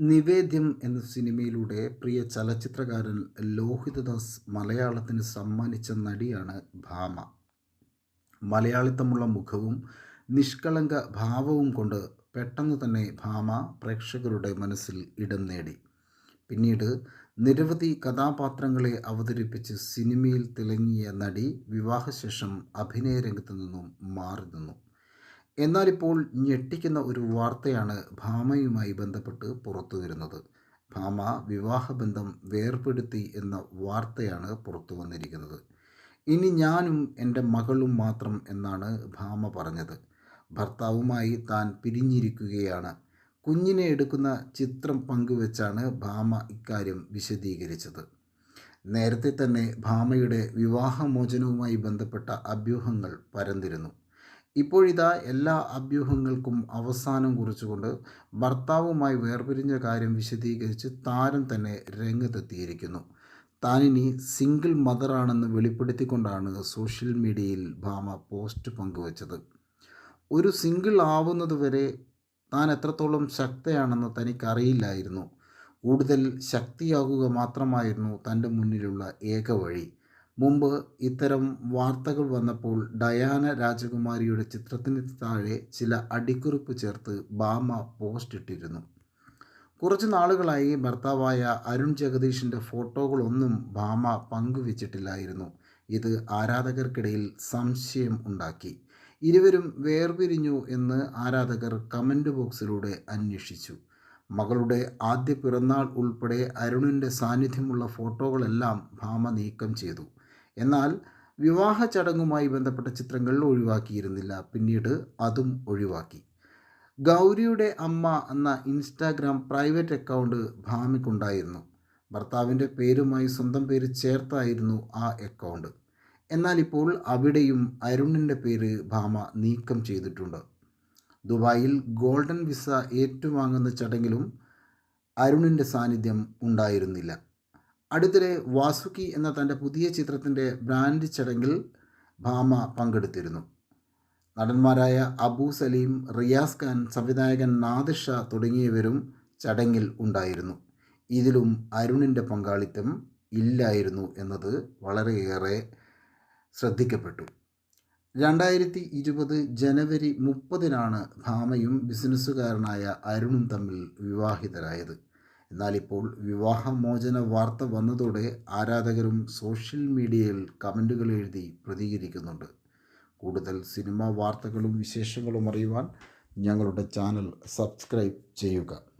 നിവേദ്യം എന്ന സിനിമയിലൂടെ പ്രിയ ചലച്ചിത്രകാരൻ ലോഹിതദാസ് മലയാളത്തിന് സമ്മാനിച്ച നടിയാണ് ഭാമ. മലയാളിത്തമുള്ള മുഖവും നിഷ്കളങ്ക ഭാവവും കൊണ്ട് പെട്ടെന്ന് തന്നെ ഭാമ പ്രേക്ഷകരുടെ മനസ്സിൽ ഇടം നേടി. പിന്നീട് നിരവധി കഥാപാത്രങ്ങളെ അവതരിപ്പിച്ച് സിനിമയിൽ തിളങ്ങിയ നടി വിവാഹശേഷം അഭിനയ രംഗത്തു നിന്നും മാറി നിന്നു. എന്നാലിപ്പോൾ ഞെട്ടിക്കുന്ന ഒരു വാർത്തയാണ് ഭാമയുമായി ബന്ധപ്പെട്ട് പുറത്തു വരുന്നത്. ഭാമ വിവാഹബന്ധം വേർപെടുത്തി എന്ന വാർത്തയാണ് പുറത്തു വന്നിരിക്കുന്നത്. ഇനി ഞാനും എന്റെ മകളും മാത്രം എന്നാണ് ഭാമ പറഞ്ഞത്. ഭർത്താവുമായി താൻ പിരിഞ്ഞിരിക്കുകയാണ്. കുഞ്ഞിനെ എടുക്കുന്ന ചിത്രം പങ്കുവെച്ചാണ് ഭാമ ഇക്കാര്യം വിശദീകരിച്ചത്. നേരത്തെ തന്നെ ഭാമയുടെ വിവാഹമോചനവുമായി ബന്ധപ്പെട്ട അഭ്യൂഹങ്ങൾ പരന്നിരുന്നു. ഇപ്പോഴിതാ എല്ലാ അഭ്യൂഹങ്ങൾക്കും അവസാനം കുറിച്ചുകൊണ്ട് ഭർത്താവുമായി വേർപിരിഞ്ഞ കാര്യം വിശദീകരിച്ച് താരം തന്നെ രംഗത്തെത്തിയിരിക്കുന്നു. താനിനി സിംഗിൾ മദറാണെന്ന് വെളിപ്പെടുത്തിക്കൊണ്ടാണ് സോഷ്യൽ മീഡിയയിൽ ഭാമ പോസ്റ്റ് പങ്കുവച്ചത്. ഒരു സിംഗിൾ ആവുന്നതുവരെ താൻ എത്രത്തോളം ശക്തയാണെന്ന് തനിക്കറിയില്ലായിരുന്നു. കൂടുതൽ ശക്തിയാകുക മാത്രമായിരുന്നു തന്റെ മുന്നിലുള്ള ഏക വഴി. മുമ്പ് ഇത്തരം വാർത്തകൾ വന്നപ്പോൾ ഡയാന രാജകുമാരിയുടെ ചിത്രത്തിന് താഴെ ചില അടിക്കുറിപ്പ് ചേർത്ത് ബാമ പോസ്റ്റ് ഇട്ടിരുന്നു. കുറച്ച് നാളുകളായി ഭർത്താവായ അരുൺ ജഗദീഷിന്റെ ഫോട്ടോകളൊന്നും ഭാമ പങ്കുവച്ചിട്ടില്ലായിരുന്നു. ഇത് ആരാധകർക്കിടയിൽ സംശയം ഉണ്ടാക്കി. ഇരുവരും വേർപിരിഞ്ഞു എന്ന് ആരാധകർ കമന്റ് ബോക്സിലൂടെ അന്വേഷിച്ചു. മകളുടെ ആദ്യ പിറന്നാൾ ഉൾപ്പെടെ അരുണിന്റെ സാന്നിധ്യമുള്ള ഫോട്ടോകളെല്ലാം ഭാമ നീക്കം ചെയ്തു. എന്നാൽ വിവാഹ ചടങ്ങുമായി ബന്ധപ്പെട്ട ചിത്രങ്ങൾ ഒഴിവാക്കിയിരുന്നില്ല. പിന്നീട് അതും ഒഴിവാക്കി. ഗൗരിയുടെ അമ്മ എന്ന ഇൻസ്റ്റാഗ്രാം പ്രൈവറ്റ് അക്കൗണ്ട് ഭാമിക്കുണ്ടായിരുന്നു. ഭർത്താവിന്റെ പേരുമായി സ്വന്തം പേര് ചേർത്തായിരുന്നു ആ അക്കൗണ്ട്. എന്നാൽ ഇപ്പോൾ അവിടെയും അരുണിന്റെ പേര് ഭാമ നീക്കം ചെയ്തിട്ടുണ്ട്. ദുബായിൽ ഗോൾഡൻ വിസ ഏറ്റുവാങ്ങുന്ന ചടങ്ങിലും അരുണിന്റെ സാന്നിധ്യം ഉണ്ടായിരുന്നില്ല. അടുത്തിടെ വാസുക്കി എന്ന തന്റെ പുതിയ ചിത്രത്തിന്റെ ബ്രാൻഡ് ചടങ്ങിൽ ഭാമ പങ്കെടുത്തിരുന്നു. നടന്മാരായ അബു സലീം റിയാസ് ഖാൻ സംവിധായകൻ നാദിഷ തുടങ്ങിയവരും ചടങ്ങിൽ ഉണ്ടായിരുന്നു. ഇതിലും അരുണിന്റെ പങ്കാളിത്തം ഇല്ലായിരുന്നു എന്നത് വളരെയേറെ ശ്രദ്ധിക്കപ്പെട്ടു. രണ്ടായിരത്തി ഇരുപത് ജനുവരി മുപ്പതിനാണ് ഭാമയും ബിസിനസ്സുകാരനായ അരുണും തമ്മിൽ വിവാഹിതരായത്. എന്നാലിപ്പോൾ വിവാഹമോചന വാർത്ത വന്നതോടെ ആരാധകരും സോഷ്യൽ മീഡിയയിൽ കമന്റുകൾ എഴുതി പ്രതികരിക്കുന്നുണ്ട്. കൂടുതൽ സിനിമാ വാർത്തകളും വിശേഷങ്ങളും അറിയുവാൻ ഞങ്ങളുടെ ചാനൽ സബ്സ്ക്രൈബ് ചെയ്യുക.